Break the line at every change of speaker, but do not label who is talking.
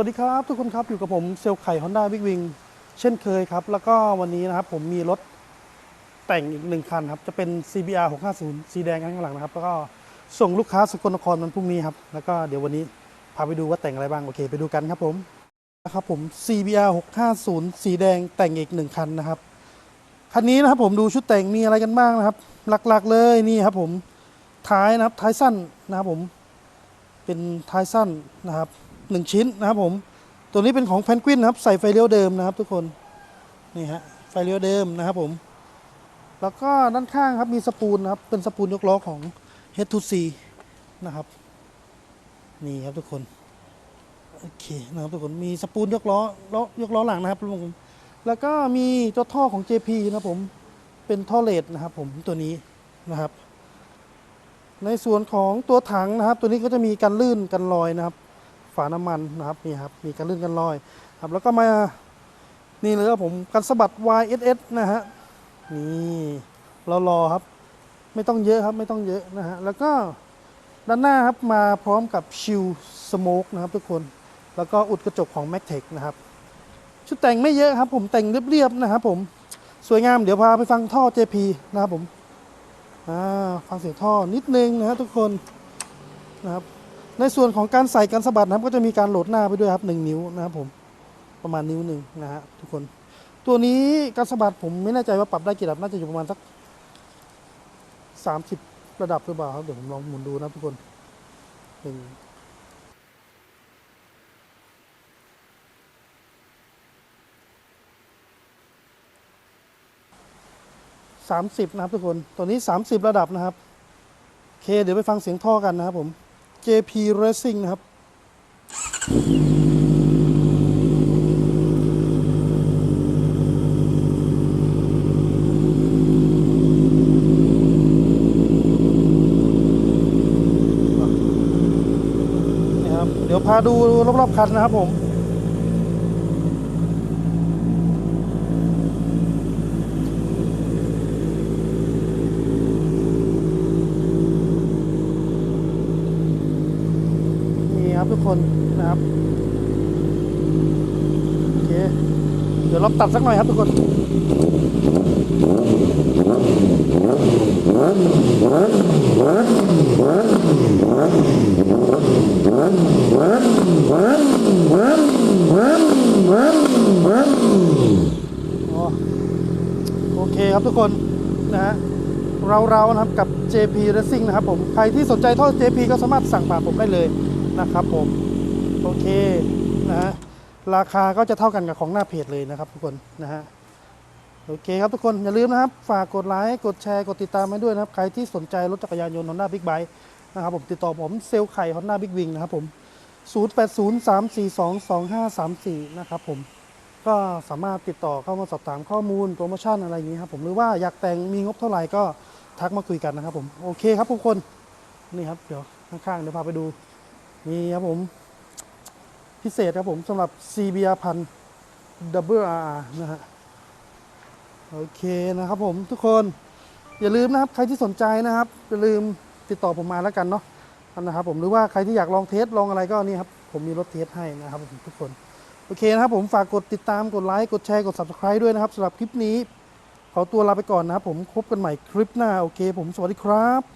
วัสดีครับ ทุกคนครับอยู่กับผมเซลไข่ Honda Big Wing เช่นเคยครับ แล้วก็วันนี้นะครับผมมีรถแต่งอีกหนึ่งคันครับ จะเป็น CBR 650 สีแดงข้างหลังนะครับ แล้วก็ส่งลูกค้าสกลนครวันพรุ่งนี้ครับ แล้วก็เดี๋ยววันนี้พาไปดูว่าแต่งอะไรบ้าง โอเค ไปดูกันครับผมนะครับผม CBR 650 สีแดงแต่งอีกหนึ่งคันนะครับคันนี้นะครับผมดูชุดแต่งมีอะไรกันบ้างนะครับ หลักๆเลยนี่ครับผมท้ายนะครับท้ายสั้นนะครับผมเป็นท้ายสั้นนะครับ หนึ่งชิ้นนะครับผมตัวนี้เป็นของแพนกวินนะครับใส่ไฟเลี้ยวเดิมนะครับ ทุกคนนี่ฮะไฟเลี้ยวเดิมนะครับผม แล้วก็ด้านข้างครับมีสปูลนะครับเป็นสปูลยกล้อของ H2C นะครับนี่ครับทุกคนโอเคนะครับทุกคนมีสปูลยกล้อล้อยกล้อหลังนะครับผมแล้วก็มีตัวท่อของ JP นะครับผมเป็นท่อเลดนะครับผมตัวนี้นะครับ ในส่วนของตัวถังนะครับ ตัวนี้ก็จะมีกันลื่นกันรอยนะครับ ฝาน้ำมันนะครับนี่ครับมีกันลื่นกันรอยครับแล้วก็มานี่เลยครับผมกันสะบัด YSS นะฮะนี่รารอครับ ไม่ต้องเยอะครับไม่ต้องเยอะนะฮะแล้วก็ด้านหน้าครับมาพร้อมกับชิลสโมกนะครับทุกคนแล้วก็อุดกระจกของ m a c t e c นะครับชุดแต่งไม่เยอะครับ ผมแต่งเรียบๆนะครับผมสวยงามเดี๋ยวพาไปฟังท่อ JP นะครับผมอ่าฟังเสียงท่อนิดนึงนะฮะทุกคนนะครับ ในส่วนของการใส่การสะบัดนะครับก็จะมีการโหลดหน้าไปด้วยครับหนึ่งนิ้วนะครับผมประมาณนิ้วหนึ่งนะฮะทุกคน ตัวนี้การสะบัดผมไม่แน่ใจว่าปรับได้กี่ระดับน่าจะอยู่ประมาณสักสามสิบระดับหรือเปล่าครับเดี๋ยวผมลองหมุนดูนะทุกคนหนึ่งสามสิบนะครับทุกคน ตัวนี้สามสิบระดับนะครับ เค เดี๋ยวไปฟังเสียงท่อกันนะครับผม JP Racing นะครับนี่ครับ เดี๋ยวพาดูรอบๆคันนะครับผม นี่ครับทุกคนนะครับโอเคเดี๋ยวเราตัดสักหน่อยครับทุกคนโอเคครับทุกคนนะฮะเราเราๆนะครับกับ JP Racing นะครับผม ใครที่สนใจท่อ JP ก็สามารถสั่งผ่านผมได้เลย นะครับผมโอเคนะฮะราคาก็จะเท่ากันกับของหน้าเพจเลยนะครับทุกคนนะฮะโอเคครับทุกคนอย่าลืมนะครับ ฝากกดไลค์กดแชร์กดติดตามให้ด้วยนะครับ ใครที่สนใจรถจักรยานยนต์ Honda Big Bike นะครับผมติดต่อผมเซลไข่ Honda Big Wing นะครับผม 0803422534 นะครับผมก็สามารถติดต่อเข้ามาสอบถามข้อมูลโปรโมชั่นอะไรอย่างนี้ครับผมหรือว่าอยากแต่งมีงบเท่าไหร่ก็ทักมาคุยกันนะครับผมโอเคครับทุกคนนี่ครับเดี๋ยวข้างๆเดี๋ยวพาไปดู นี่ครับผม พิเศษครับผมสำหรับ CBR พัน WRR นะฮะ โอเคนะครับผมทุกคน อย่าลืมนะครับ ใครที่สนใจนะครับ อย่าลืมติดต่อผมมาแล้วกันเนาะนะครับผมหรือว่าใครที่อยากลองเทสลองอะไรก็นี่ครับ ผมมีรถเทสให้นะครับผมทุกคน โอเคนะครับผมฝากกดติดตามกดไลค์กดแชร์กด subscribe ด้วยนะครับสำหรับคลิปนี้ ขอตัวลาไปก่อนนะครับผมพบกันใหม่คลิปหน้า โอเค ผมสวัสดีครับ